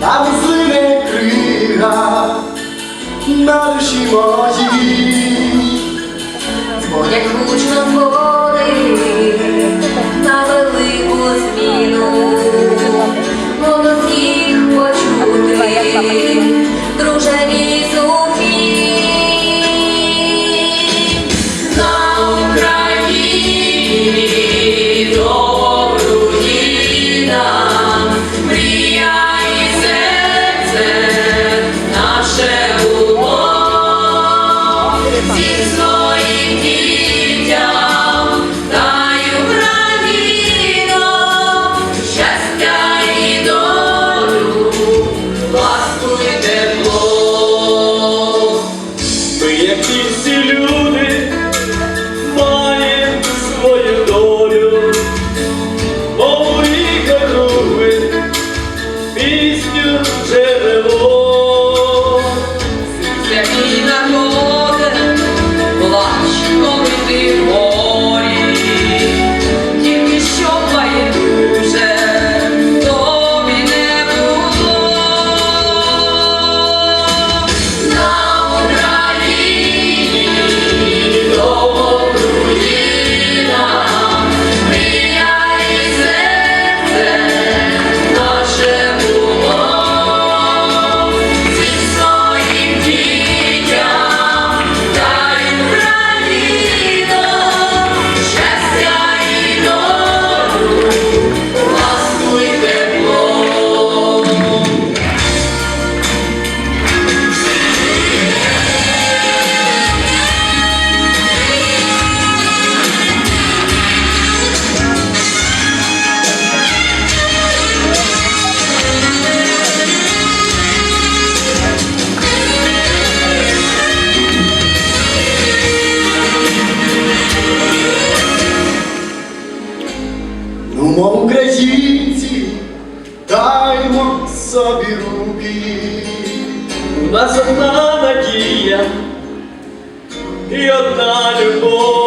Там злине крига на душі моїй. як гучно дзвони на велику зміну. Голос їх почути, дружеві зумі. На Україні Check in at. собі руки, у нас одна надія і одна любов.